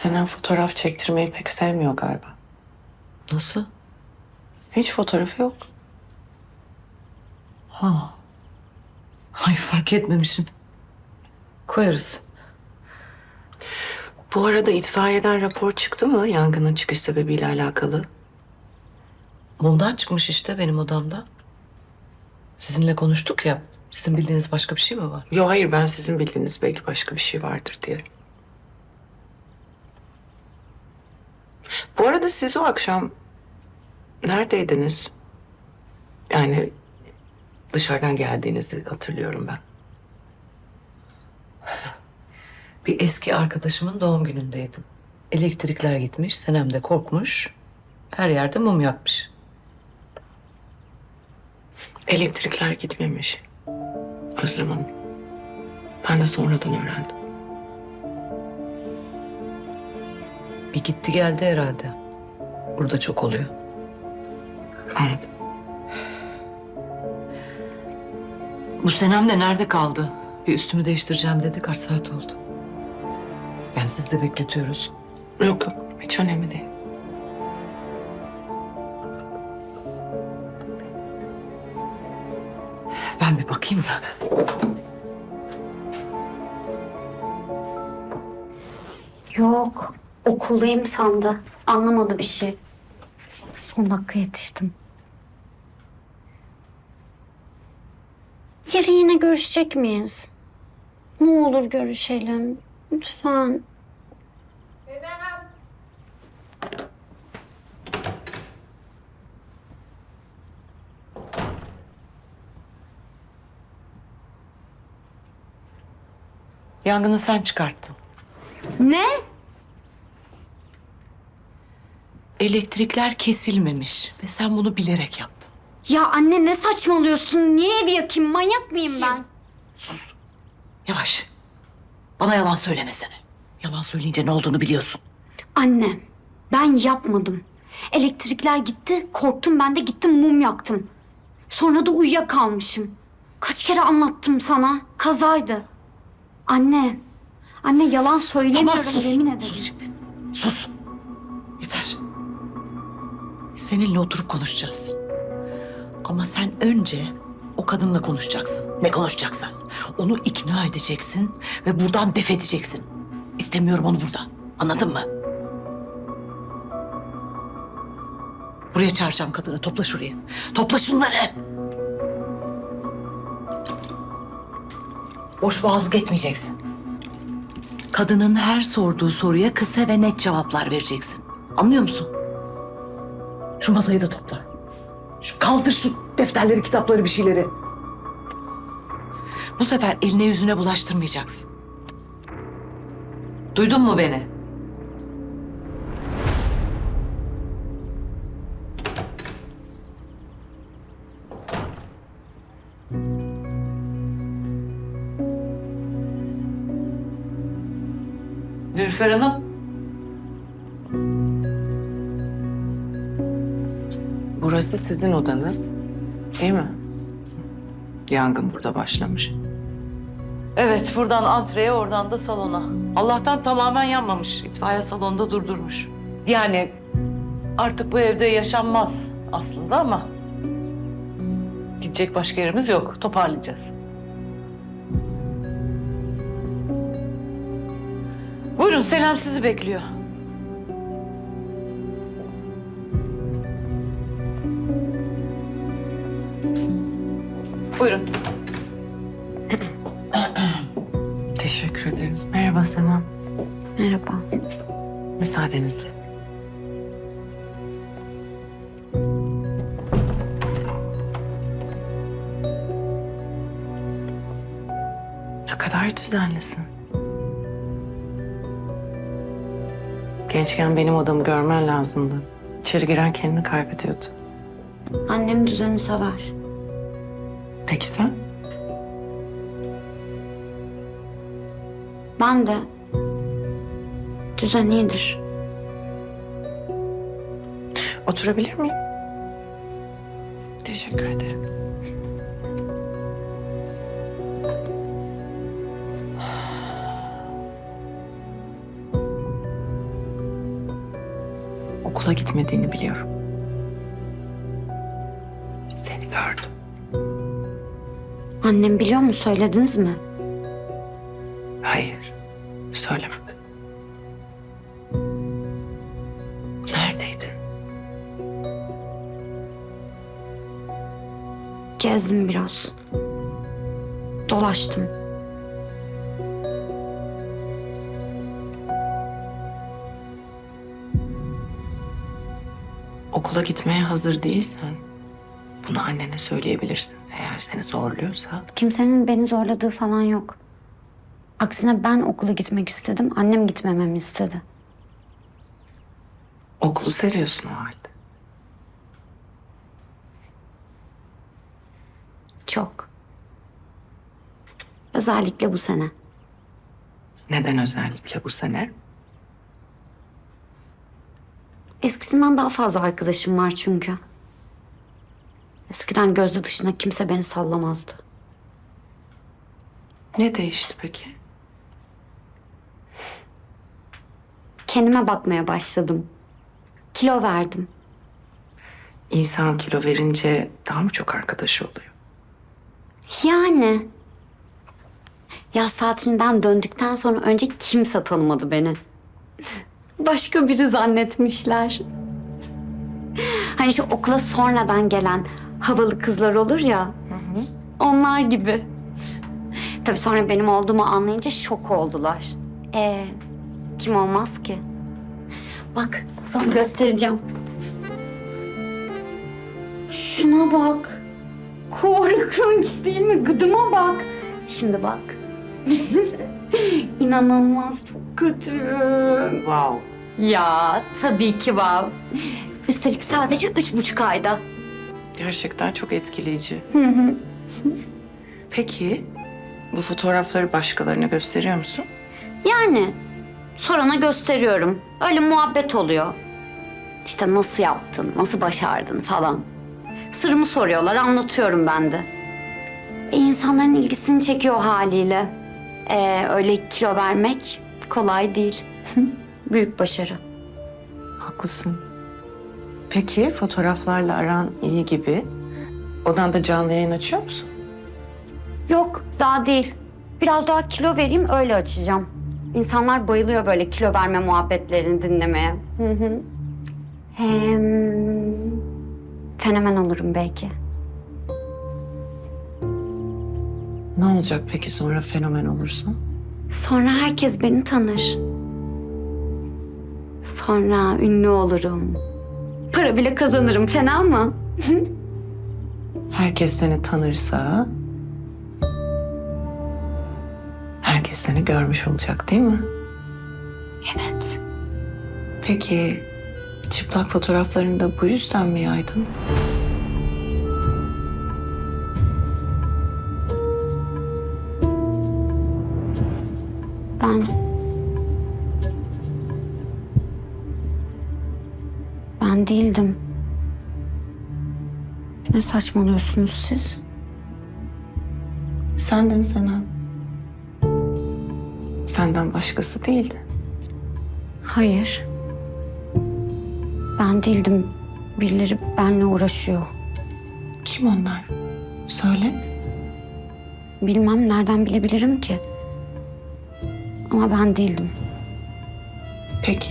Senem fotoğraf çektirmeyi pek sevmiyor galiba. Nasıl? Hiç fotoğrafı yok. Ha. Ay fark etmemişim. Koyarız. Bu arada itfaiyeden rapor çıktı mı yangının çıkış sebebiyle alakalı? Bundan çıkmış işte benim odamda. Sizinle konuştuk ya. Sizin bildiğiniz başka bir şey mi var? Yok hayır ben sizin bildiğiniz belki başka bir şey vardır diye. Bu arada siz o akşam neredeydiniz? Yani dışarıdan geldiğinizi hatırlıyorum ben. Bir eski arkadaşımın doğum günündeydim. Elektrikler gitmiş, Senem de korkmuş. Her yerde mum yakmış. Elektrikler gitmemiş. Özlem Hanım. Ben de sonradan öğrendim. Bir gitti geldi herhalde. Burada çok oluyor. Anladım. Bu Senem de nerede kaldı? Bir üstümü değiştireceğim dedi. Kaç saat oldu? Yani siz de bekletiyoruz. Yok yok hiç önemli değil. Ben bir bakayım da. Yok. Okuldayım sandı. Anlamadı bir şey. Son dakika yetiştim. Yarın yine görüşecek miyiz? Ne olur görüşelim. Lütfen. Yangını sen çıkarttın. Ne? Elektrikler kesilmemiş ve sen bunu bilerek yaptın. Ya anne ne saçmalıyorsun? Niye evi yakayım? Manyak mıyım ben? Yavaş. Bana yalan söylemesene. Yalan söyleyince ne olduğunu biliyorsun. Anne, ben yapmadım. Elektrikler gitti, korktum ben de gittim mum yaktım. Sonra da uyuyakalmışım. Kaç kere anlattım sana, kazaydı. Anne, anne yalan söylemiyorum sus. yemin ederim. Sus şimdi. Sus. Seninle oturup konuşacağız. Ama sen önce o kadınla konuşacaksın. Ne konuşacaksan. Onu ikna edeceksin ve buradan def edeceksin. İstemiyorum onu burada. Anladın mı? Buraya çağıracağım kadını. Topla şurayı. Topla şunları. Boş vazgeçmeyeceksin. Kadının her sorduğu soruya kısa ve net cevaplar vereceksin. Anlıyor musun? Şu masayı da topla. Şu kaldır şu defterleri, kitapları, bir şeyleri. Bu sefer eline yüzüne bulaştırmayacaksın. Duydun mu beni? Nülfer Hanım. Burası sizin odanız değil mi? Yangın burada başlamış. Evet, buradan antreye, oradan da salona. Allah'tan tamamen yanmamış. İtfaiye salonda durdurmuş. Yani artık bu evde yaşanmaz aslında ama... ...gidecek başka yerimiz yok. Toparlayacağız. Buyurun, Selam sizi bekliyor. Buyurun. Teşekkür ederim. Merhaba Senem. Merhaba. Müsaadenizle. Ne kadar düzenlisin. Gençken benim odamı görmen lazımdı. İçeri giren kendini kaybediyordu. Annem düzeni sever. Peki sen? Ben de düzen iyidir. Oturabilir miyim? Teşekkür ederim. Okula gitmediğini biliyorum. Annem biliyor mu söylediniz mi? Hayır, söylemedim. Neredeydin? Gezdim biraz. Dolaştım. Okula gitmeye hazır değilsen bunu annene söyleyebilirsin. Eğer seni zorluyorsa Kimsenin beni zorladığı falan yok. Aksine ben okula gitmek istedim. Annem gitmememi istedi. okulu seviyorsun o halde. Çok. Özellikle bu sene. Neden özellikle bu sene? Eskisinden daha fazla arkadaşım var çünkü. Eskiden gözde dışına kimse beni sallamazdı. Ne değişti peki? Kendime bakmaya başladım. Kilo verdim. İnsan kilo verince daha mı çok arkadaşı oluyor? Yani. Yaz tatilinden döndükten sonra önce kimse tanımadı beni. Başka biri zannetmişler. Hani şu okula sonradan gelen havalı kızlar olur ya. Onlar gibi. Tabii sonra benim olduğumu anlayınca şok oldular. Ee, kim olmaz ki? Bak sana göstereceğim. Şuna bak. Korkunç değil mi? Gıdıma bak. Şimdi bak. İnanılmaz çok kötü. Wow. Ya tabii ki var. Üstelik sadece üç buçuk ayda. Gerçekten çok etkileyici. Peki bu fotoğrafları başkalarına gösteriyor musun? Yani sorana gösteriyorum. Öyle muhabbet oluyor. İşte nasıl yaptın, nasıl başardın falan. Sırrımı soruyorlar, anlatıyorum ben de. E, insanların ilgisini çekiyor haliyle. E, öyle kilo vermek kolay değil. Büyük başarı. Haklısın. Peki fotoğraflarla aran iyi gibi. Odanda canlı yayın açıyor musun? Yok, daha değil. Biraz daha kilo vereyim, öyle açacağım. İnsanlar bayılıyor böyle kilo verme muhabbetlerini dinlemeye. Hı hı. Hem fenomen olurum belki. Ne olacak peki sonra fenomen olursan? Sonra herkes beni tanır. Sonra ünlü olurum. Para bile kazanırım, fena mı? Herkes seni tanırsa... Herkes seni görmüş olacak değil mi? Evet. Peki çıplak fotoğraflarını da bu yüzden mi yaydın? Saçmalıyorsunuz siz? Sendin Sena. Senden başkası değildi. Hayır. Ben değildim. Birileri benimle uğraşıyor. Kim onlar? Söyle. Bilmem nereden bilebilirim ki. Ama ben değildim. Peki.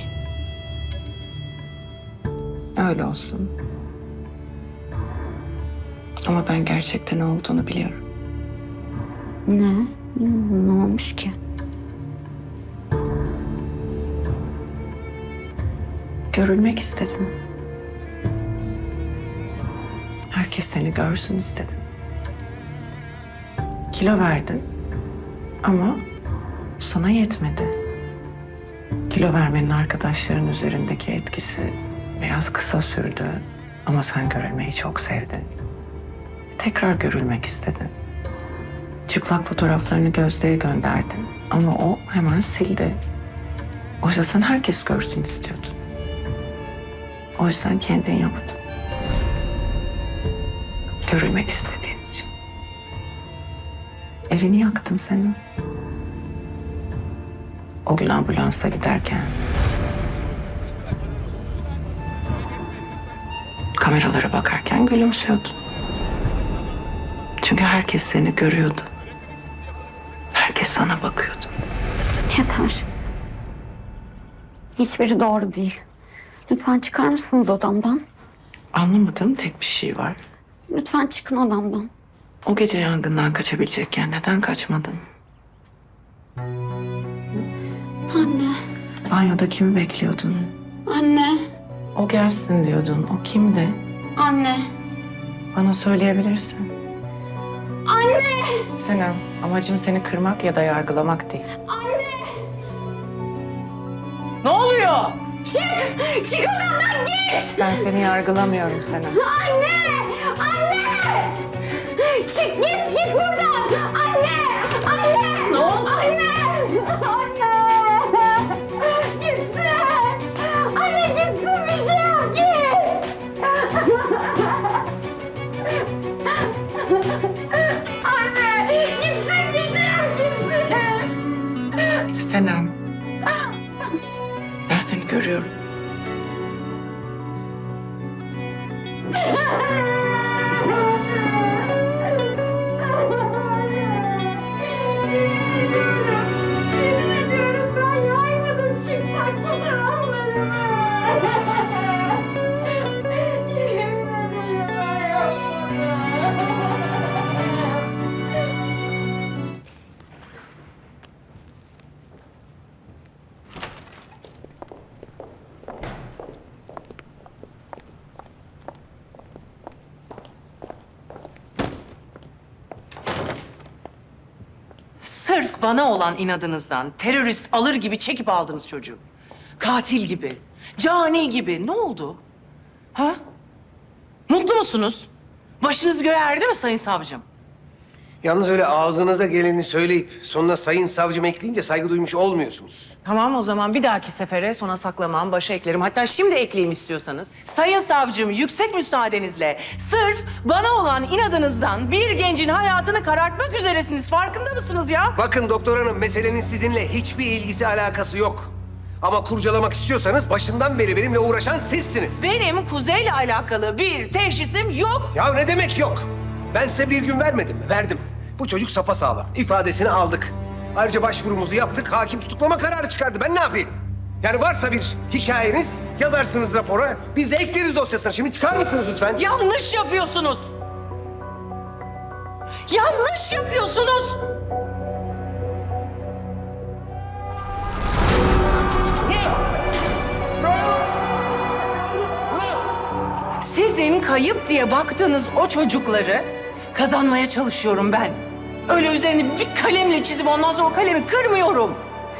Öyle olsun. Ama ben gerçekten ne olduğunu biliyorum. Ne? Ne olmuş ki? Görülmek istedin. Herkes seni görsün istedin. Kilo verdin. Ama bu sana yetmedi. Kilo vermenin arkadaşların üzerindeki etkisi biraz kısa sürdü. Ama sen görülmeyi çok sevdin. Tekrar görülmek istedin. Çıplak fotoğraflarını Gözde'ye gönderdin. Ama o hemen sildi. Oysa sen herkes görsün istiyordun. O yüzden kendin yaptın. Görülmek istediğin için. Evini yaktım senin. O gün ambulansa giderken Kameralara bakarken gülümsüyordun. Çünkü herkes seni görüyordu. Herkes sana bakıyordu. Yeter. Hiçbiri doğru değil. Lütfen çıkar mısınız odamdan? Anlamadığım tek bir şey var. Lütfen çıkın odamdan. O gece yangından kaçabilecekken neden kaçmadın? Anne, Banyoda kimi bekliyordun? anne, O gelsin diyordun. O kimdi? anne. Bana söyleyebilirsin. Anne! Senem, amacım seni kırmak ya da yargılamak değil. Ne oluyor? Çık! Çık odamdan git! Ben seni yargılamıyorum Senem. Anne! Anne! Çık git git buradan! Senem. Ben seni görüyorum. Olan inadınızdan terörist alır gibi çekip aldınız çocuğu. Katil gibi, cani gibi. Ne oldu? Ha? Mutlu musunuz? Başınız göğe erdi mi sayın savcım? Yalnız öyle ağzınıza geleni söyleyip sonuna sayın savcım ekleyince saygı duymuş olmuyorsunuz. Tamam o zaman bir dahaki sefere sona saklamam, başa eklerim. Hatta şimdi ekleyeyim istiyorsanız. Sayın savcım yüksek müsaadenizle sırf bana olan inadınızdan bir gencin hayatını karartmak üzeresiniz. Farkında mısınız ya? Bakın doktor hanım meselenin sizinle hiçbir ilgisi alakası yok. Ama kurcalamak istiyorsanız başından beri benimle uğraşan sizsiniz. Benim Kuzey'le alakalı bir teşhisim yok. Ya ne demek yok? Ben size bir gün vermedim mi? Verdim. Bu çocuk sapasağlam. İfadesini aldık. Ayrıca başvurumuzu yaptık. Hakim tutuklama kararı çıkardı. Ben ne yapayım? Yani varsa bir hikayeniz yazarsınız rapora. Biz de ekleriz dosyasına. Şimdi çıkar mısınız lütfen? Yanlış yapıyorsunuz. Yanlış yapıyorsunuz. Sizin kayıp diye baktığınız o çocukları kazanmaya çalışıyorum ben. Öyle üzerine bir kalemle çizip ondan sonra o kalemi kırmıyorum.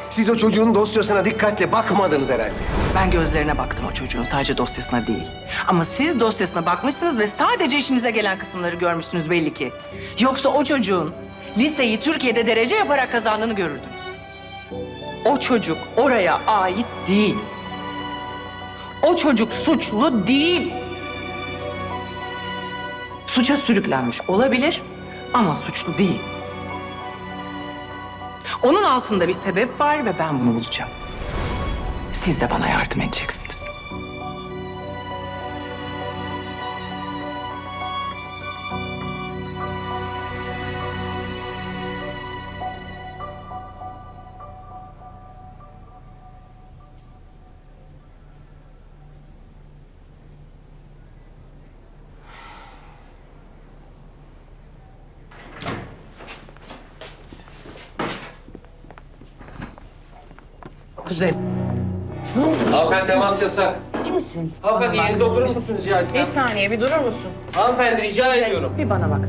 Siz o çocuğun dosyasına dikkatle bakmadınız herhalde. Ben gözlerine baktım o çocuğun, sadece dosyasına değil. Ama siz dosyasına bakmışsınız ve sadece işinize gelen kısımları görmüşsünüz belli ki. Yoksa o çocuğun liseyi Türkiye'de derece yaparak kazandığını görürdünüz. O çocuk oraya ait değil. O çocuk suçlu değil. Suça sürüklenmiş olabilir ama suçlu değil. Onun altında bir sebep var ve ben bunu bulacağım. Siz de bana yardım edeceksiniz. Yasak. iyi misin? Hanımefendi Bana bak. yerinize oturur musunuz rica Bir etsem? saniye, bir durur musun? Hanımefendi rica ediyorum. Bir bana bak.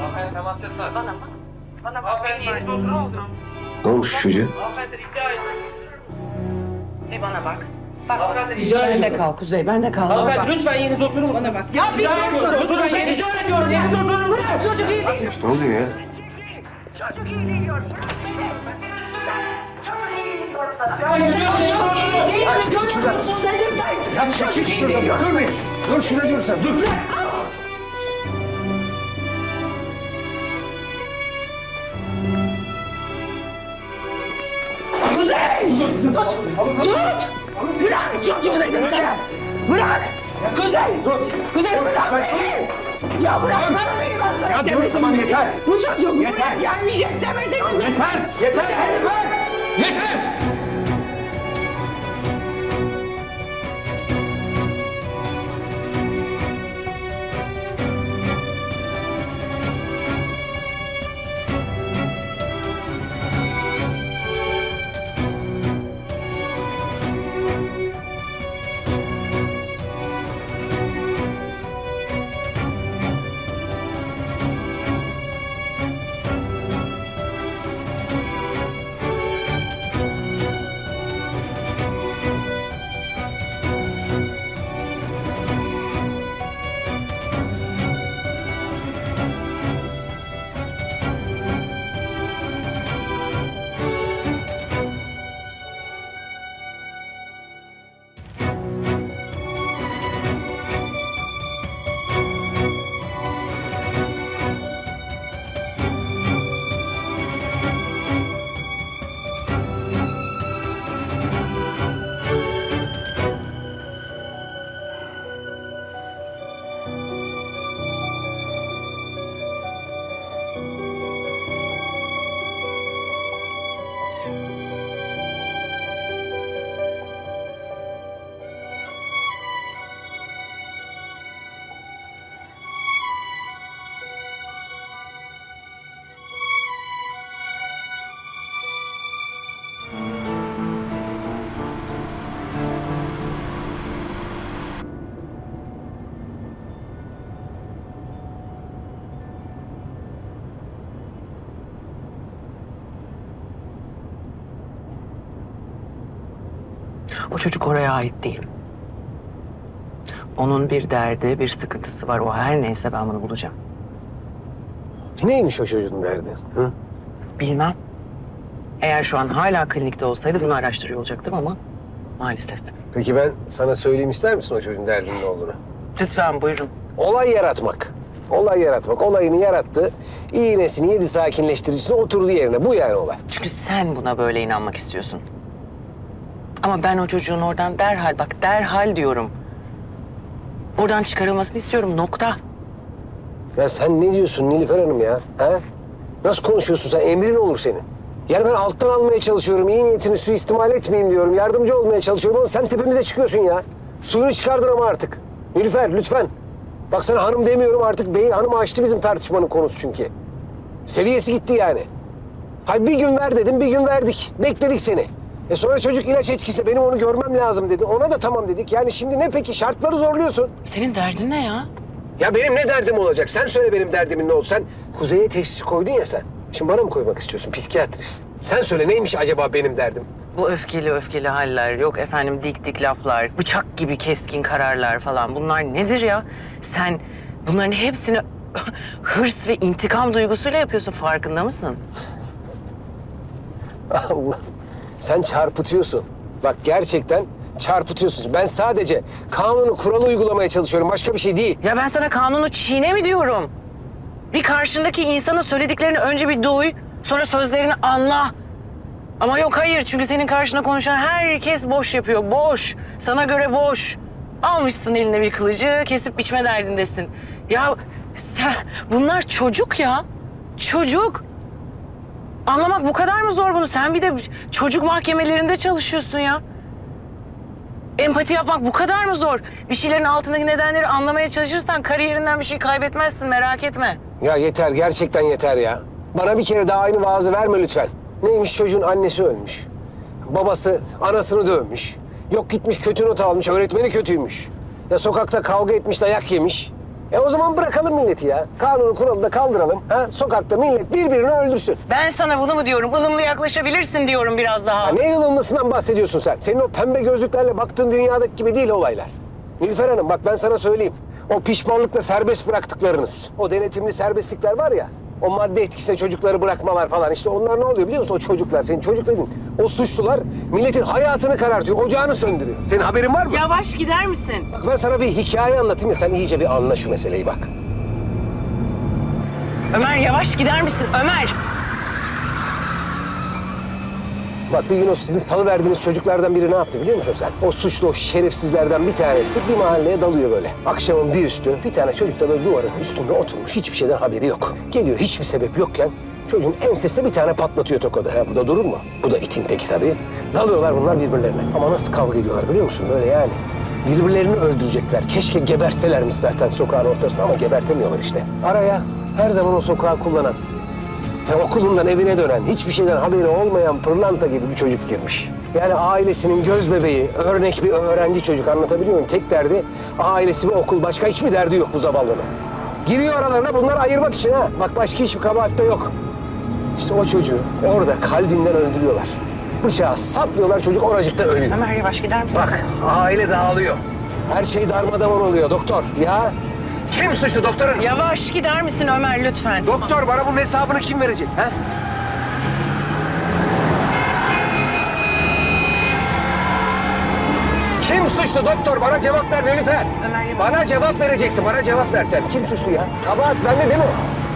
Hanımefendi temas yasak. Bana bak. Bana bak. Hanımefendi yerinize oturur musunuz? Ne olmuş çocuğa? Hanımefendi rica ediyorum. Bir bana bak. Hanımefendi rica Ben de ediyorum. kal Kuzey, ben de kal. Bana bak. Hanımefendi lütfen yerinize oturur musunuz? Bana bak. Ya bir Rica ediyorum. Lütfen rica ediyorum. Yerinize oturur musunuz? Çocuk iyi değil. Ne oluyor ya? Ya çekil şuradan. Dur bir. Dur şuna diyorsan dur. Bırak çocuğu dedim sana. Bırak. Kuzey! Kuzey bırak! Ya bıraksana beni ben sana Ya dur, demedim tamam, yeter. Bu Yeter. buraya gelmeyecek? Yeter! Yeter! Yeter! Yeter! O çocuk oraya ait değil. Onun bir derdi, bir sıkıntısı var. O her neyse ben bunu bulacağım. Neymiş o çocuğun derdi? Hı? Bilmem. Eğer şu an hala klinikte olsaydı bunu araştırıyor olacaktım ama maalesef. Peki ben sana söyleyeyim ister misin o çocuğun derdinin ne olduğunu? Lütfen buyurun. Olay yaratmak. Olay yaratmak. Olayını yarattı. İğnesini yedi sakinleştiricisine oturdu yerine. Bu yani olay. Çünkü sen buna böyle inanmak istiyorsun. Ama ben o çocuğun oradan derhal, bak derhal diyorum. Oradan çıkarılmasını istiyorum, nokta. Ya sen ne diyorsun Nilüfer Hanım ya? Ha? Nasıl konuşuyorsun sen? Emrin olur senin. Yani ben alttan almaya çalışıyorum. iyi niyetini suistimal etmeyeyim diyorum. Yardımcı olmaya çalışıyorum ama sen tepemize çıkıyorsun ya. Suyunu çıkardın ama artık. Nilüfer lütfen. Bak sana hanım demiyorum artık. Bey hanım açtı bizim tartışmanın konusu çünkü. Seviyesi gitti yani. Hay bir gün ver dedim, bir gün verdik. Bekledik seni. E sonra çocuk ilaç etkisinde benim onu görmem lazım dedi. Ona da tamam dedik. Yani şimdi ne peki? Şartları zorluyorsun. Senin derdin ne ya? Ya benim ne derdim olacak? Sen söyle benim derdimin ne oldu? Sen Kuzey'e teşhis koydun ya sen. Şimdi bana mı koymak istiyorsun psikiyatrist? Sen söyle neymiş acaba benim derdim? Bu öfkeli öfkeli haller, yok efendim dik dik laflar, bıçak gibi keskin kararlar falan bunlar nedir ya? Sen bunların hepsini hırs ve intikam duygusuyla yapıyorsun farkında mısın? Allah. Sen çarpıtıyorsun. Bak gerçekten çarpıtıyorsun. Ben sadece kanunu kuralı uygulamaya çalışıyorum. Başka bir şey değil. Ya ben sana kanunu çiğne mi diyorum? Bir karşındaki insanın söylediklerini önce bir duy, sonra sözlerini anla. Ama yok hayır çünkü senin karşına konuşan herkes boş yapıyor, boş. Sana göre boş. Almışsın eline bir kılıcı, kesip biçme derdindesin. Ya sen, bunlar çocuk ya. Çocuk. Anlamak bu kadar mı zor bunu? Sen bir de çocuk mahkemelerinde çalışıyorsun ya. Empati yapmak bu kadar mı zor? Bir şeylerin altındaki nedenleri anlamaya çalışırsan kariyerinden bir şey kaybetmezsin merak etme. Ya yeter gerçekten yeter ya. Bana bir kere daha aynı vaazı verme lütfen. Neymiş çocuğun annesi ölmüş. Babası anasını dövmüş. Yok gitmiş kötü not almış, öğretmeni kötüymüş. Ya sokakta kavga etmiş, dayak yemiş. E o zaman bırakalım milleti ya. Kanunu kuralı da kaldıralım. Ha? Sokakta millet birbirini öldürsün. Ben sana bunu mu diyorum? ılımlı yaklaşabilirsin diyorum biraz daha. Ya ne yılınmasından bahsediyorsun sen? Senin o pembe gözlüklerle baktığın dünyadaki gibi değil olaylar. Nilüfer Hanım bak ben sana söyleyeyim. O pişmanlıkla serbest bıraktıklarınız, o denetimli serbestlikler var ya... O madde etkisine çocukları bırakmalar falan işte onlar ne oluyor biliyor musun? O çocuklar, senin çocuk dediğin, o suçlular milletin hayatını karartıyor, ocağını söndürüyor. Senin haberin var mı? Yavaş gider misin? Bak ben sana bir hikaye anlatayım ya sen iyice bir anla şu meseleyi bak. Ömer yavaş gider misin? Ömer! Bak bir gün o sizin salıverdiğiniz çocuklardan biri ne yaptı biliyor musun sen? O suçlu, o şerefsizlerden bir tanesi bir mahalleye dalıyor böyle. Akşamın bir üstü bir tane çocuk da böyle duvarın üstünde oturmuş. Hiçbir şeyden haberi yok. Geliyor hiçbir sebep yokken çocuğun ensesine bir tane patlatıyor tokadı. Ha, bu da durur mu? Bu da itin teki tabii. Dalıyorlar bunlar birbirlerine. Ama nasıl kavga ediyorlar biliyor musun? Böyle yani. Birbirlerini öldürecekler. Keşke geberselermiş zaten sokağın ortasında ama gebertemiyorlar işte. Araya her zaman o sokağı kullanan, ya okulundan evine dönen, hiçbir şeyden haberi olmayan pırlanta gibi bir çocuk girmiş. Yani ailesinin göz bebeği, örnek bir öğrenci çocuk anlatabiliyor muyum? Tek derdi ailesi ve okul. Başka hiçbir derdi yok bu zavallının. Giriyor aralarına bunları ayırmak için ha. Bak başka hiçbir kabahat yok. İşte o çocuğu orada kalbinden öldürüyorlar. Bıçağı saplıyorlar çocuk oracıkta ölüyor. Ömer yavaş gider misin? Bak aile dağılıyor. Her şey darmadağın oluyor doktor. Ya kim suçlu doktorun? Yavaş gider misin Ömer lütfen? Doktor bana bunun hesabını kim verecek? Ha? Kim suçlu doktor? Bana cevap ver Nilüfer. Ömer, Bana cevap vereceksin. Bana cevap ver sen. Kim suçlu ya? Kabahat bende değil mi?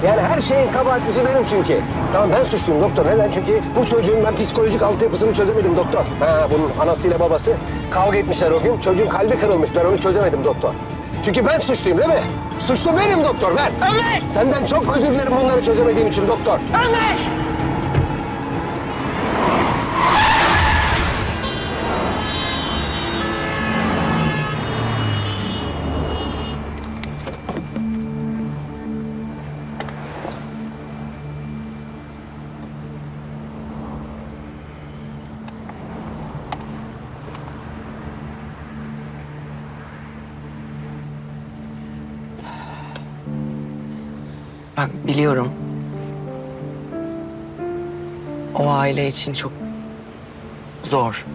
Yani her şeyin kabahatlisi benim çünkü. Tamam ben suçluyum doktor. Neden? Çünkü bu çocuğun ben psikolojik altyapısını çözemedim doktor. Ha bunun anasıyla babası kavga etmişler o gün. Çocuğun kalbi kırılmış. Ben onu çözemedim doktor. Çünkü ben suçluyum değil mi? Suçlu benim doktor ben. Ömer! Senden çok özür dilerim bunları çözemediğim için doktor. Ömer! Biliyorum. O aile için çok zor.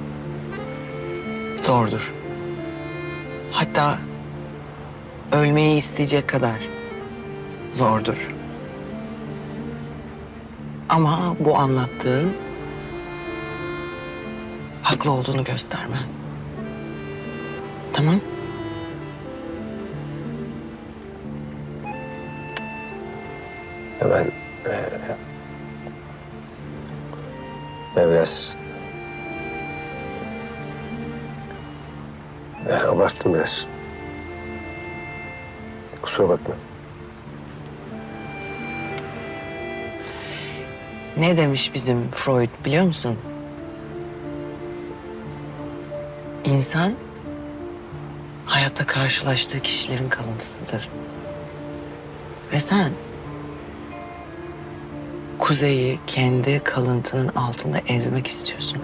Zordur. Hatta ölmeyi isteyecek kadar zordur. Ama bu anlattığın haklı olduğunu göstermez. Tamam? Ya eee, ben biraz... Ben abarttım biraz. Kusura bakma. Ne demiş bizim Freud biliyor musun? İnsan hayatta karşılaştığı kişilerin kalıntısıdır. Ve sen Kuzey'i kendi kalıntının altında ezmek istiyorsun.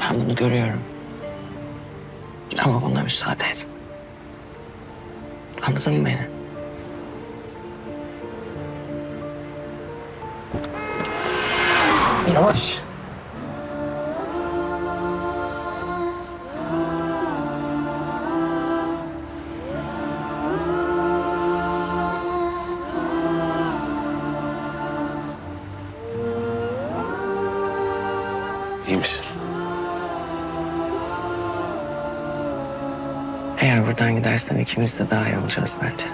Ben bunu görüyorum. Ama buna müsaade et. Anladın mı beni? Yavaş. Gidersen ikimiz de daha iyi olacağız bence.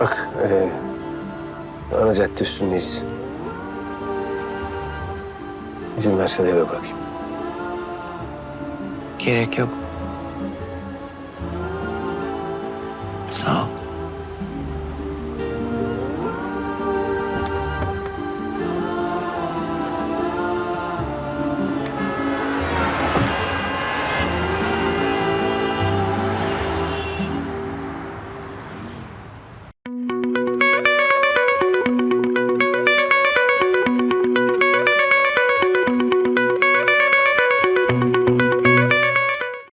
Bak, eee ana cadde üstündeyiz. İzin versen eve bırakayım. Gerek yok. Sağ ol.